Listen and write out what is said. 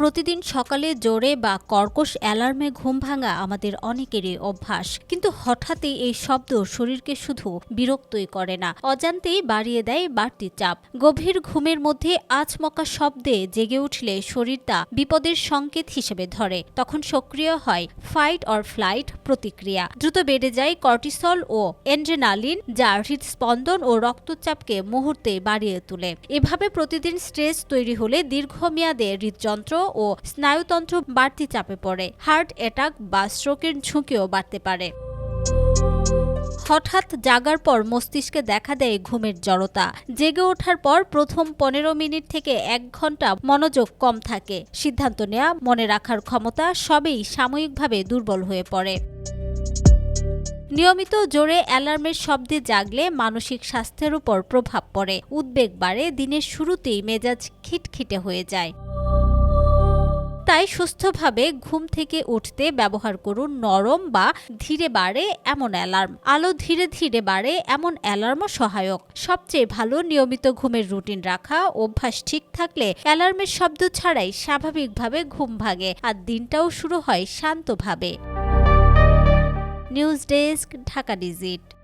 প্রতিদিন সকালে জোরে বা কর্কশ অ্যালার্মে ঘুম ভাঙা আমাদের অনেকেরই অভ্যাস। কিন্তু হঠাৎই এই শব্দ শরীরকে শুধু বিরক্তই করে না, অজান্তেই বাড়িয়ে দেয় বাড়তি চাপ। গভীর ঘুমের মধ্যে আচমকা শব্দে জেগে উঠলে শরীর তা বিপদের সংকেত হিসেবে ধরে। তখন সক্রিয় হয় ফাইট অর ফ্লাইট প্রতিক্রিয়া। দ্রুত বেড়ে যায় কর্টিসল ও এন্ড্রেনালিন যা হৃদস্পন্দন ও রক্তচাপকে মুহূর্তে বাড়িয়ে তোলে। এভাবে প্রতিদিন স্ট্রেস তৈরি হলে দীর্ঘমেয়াদে হৃদযন্ত্র ও স্নায়ুতন্ত্র বাড়তি চাপে পড়ে। হার্ট অ্যাটাক বা স্ট্রোকের ঝুঁকিও বাড়তে পারে। হঠাৎ জাগার পর মস্তিষ্কে দেখা দেয় ঘুমের জড়তা। জেগে ওঠার পর প্রথম পনেরো মিনিট থেকে এক ঘণ্টা মনোযোগ কম থাকে। সিদ্ধান্ত নেওয়া মনে রাখার ক্ষমতা সবই সাময়িকভাবে দুর্বল হয়ে পড়ে। নিয়মিত জোরে অ্যালার্মের শব্দে জাগলে মানসিক স্বাস্থ্যের উপর প্রভাব পড়ে। উদ্বেগ বাড়ে, দিনের শুরুতেই মেজাজ খিটখিটে হয়ে যায়। তাই সুস্থভাবে ঘুম থেকে উঠতে ব্যবহার করুন নরম বা ধীরে বাড়ে এমন অ্যালার্ম। আলো ধীরে ধীরে বাড়ে এমন অ্যালার্মও সহায়ক। সবচেয়ে ভালো নিয়মিত ঘুমের রুটিন রাখা, অভ্যাস ঠিক থাকলে অ্যালার্মের শব্দ ছাড়াই স্বাভাবিকভাবে ঘুম ভাগে আর দিনটাও শুরু হয় শান্তভাবে। News desk, Dhaka digit.